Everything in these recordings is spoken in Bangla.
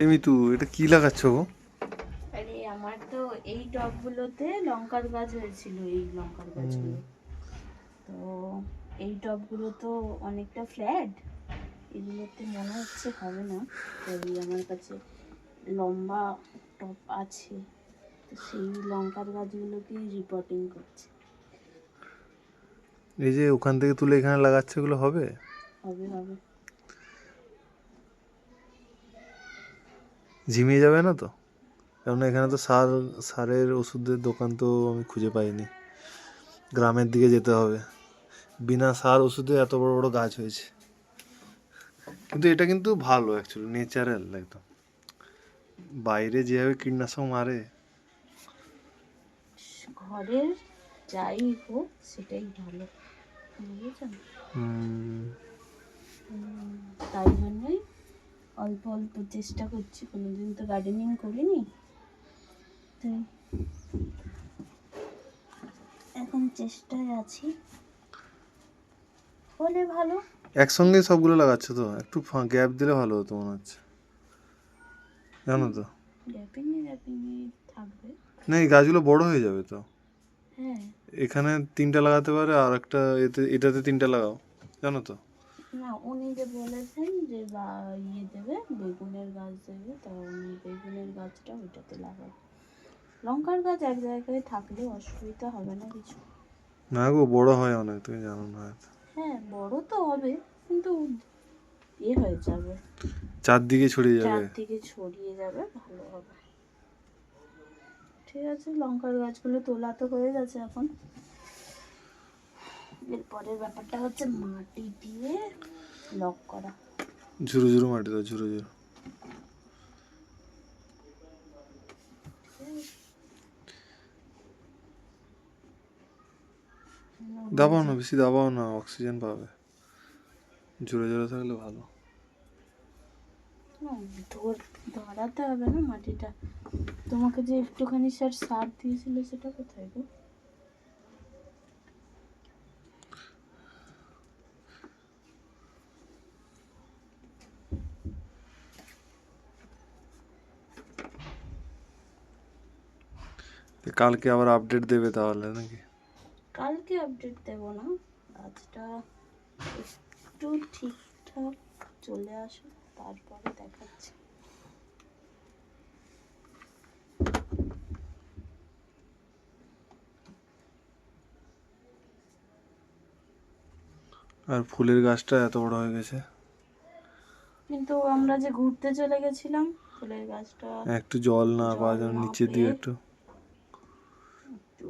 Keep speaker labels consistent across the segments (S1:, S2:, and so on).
S1: এমি তু এটা কি লাগাচ্ছ গো?
S2: আরে আমার তো এই টবগুলোতে লঙ্কার গাছ হয়েছিল এই লঙ্কার গাছগুলো। তো এই টবগুলো তো অনেকটা ফ্ল্যাট। এগুলোতে মনে হচ্ছে হবে না তো এই আমার কাছে লম্বা টব আছে। তো সেই লঙ্কার গাছগুলোকেই রিপোর্টিং করছে।
S1: এই যে ওখান থেকে তুলে এখানে লাগাচ্ছে এগুলো হবে?
S2: হবে হবে।
S1: ঝিমিয়ে যাবে না তো? কারণ এখানে তো সার সারের ওষুধের দোকান তো আমি খুঁজে পাইনি। গ্রামের দিকে যেতে হবে। বিনা সার ওষুধে এত বড় বড় গাছ হয়েছে। কিন্তু এটা কিন্তু ভালো অ্যাকচুয়ালি নেচারাল একদম। বাইরে যেভাবে কীটনাশক মারে।
S2: ঘরের যাই হোক সেটাই ভালো। বুঝেছেন? তাই জন্যই অল্প অল্প চেষ্টা করছি কোনোদিন তো গার্ডেনিং করিনি। তাই এখন চেষ্টায় আছি। হলে ভালো।
S1: একসঙ্গে সবগুলো লাগাচ্ছ তো? একটু গ্যাপ দিলে ভালো হতো মনে হচ্ছে। জানো তো?
S2: গ্যাপিংয়ে গ্যাপিংয়ে থাকবে।
S1: না এই গাছগুলো বড় হয়ে যাবে তো।
S2: হ্যাঁ।
S1: এখানে তিনটা লাগাতে পারে আর একটা এতে এটাতে তিনটা লাগাও। জানো তো?
S2: না উনি যে বলেছেন যে বা ইয়ে দেবে বেগুনের গাছ দেবে তো উনি বেগুনের গাছটা ওইটাতে লাগাবো। লঙ্কার গাছ এক জায়গায় থাকলে অসুবিধা হবে না কিছু।
S1: না গো বড় হয় অনেক তুমি জানো না
S2: হ্যাঁ বড় তো হবে কিন্তু এ হয়ে যাবে।
S1: চারদিকে ছড়িয়ে যাবে।
S2: চারদিকে ছড়িয়ে যাবে ভালো হবে। ঠিক আছে লঙ্কার গাছগুলো তোলা তো হয়ে গেছে এখন। এরপরের ব্যাপারটা হচ্ছে মাটি দিয়ে লক করা।
S1: ঝুরু ঝুরু মাটি দাও ঝুরু ঝুরু। দাবাও না বেশি দাবাও না অক্সিজেন পাবে। জোরে জোরে থাকলে ভালো।
S2: ধরাতে হবে না মাটিটা। তোমাকে যে একটুখানি স্যার সার দিয়েছিল সেটা কোথায় গো?
S1: কালকে আবার আপডেট দেবে তাহলে নাকি?
S2: কালকে আপডেট দেব না। আজটা একটু ঠিকঠাক চলে আসুক তারপরে দেখাচ্ছি।
S1: আর ফুলের গাছটা এত বড় হয়ে গেছে।
S2: কিন্তু আমরা যে ঘুরতে চলে গেছিলাম ফুলের গাছটা
S1: একটু জল না
S2: জল
S1: পাওয়ার জন্য
S2: না
S1: নিচের দিকে একটু।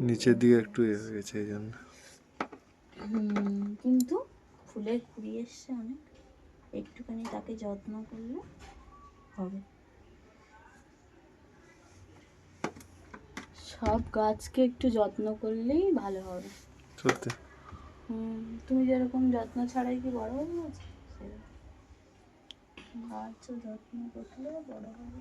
S1: নিচের দিকে একটু ইয়ে হয়ে গেছে এই জন্য।
S2: কিন্তু ফুলে কুড়ি এসছে অনেক। একটুখানি তাকে যত্ন করলে হবে। সব গাছকে একটু যত্ন করলেই ভালো হবে।
S1: সত্যি।
S2: হুম, তুমি যেরকম যত্ন ছাড়াই কি বড় হবে গাছ। গাছও যত্ন করলে বড় হবে।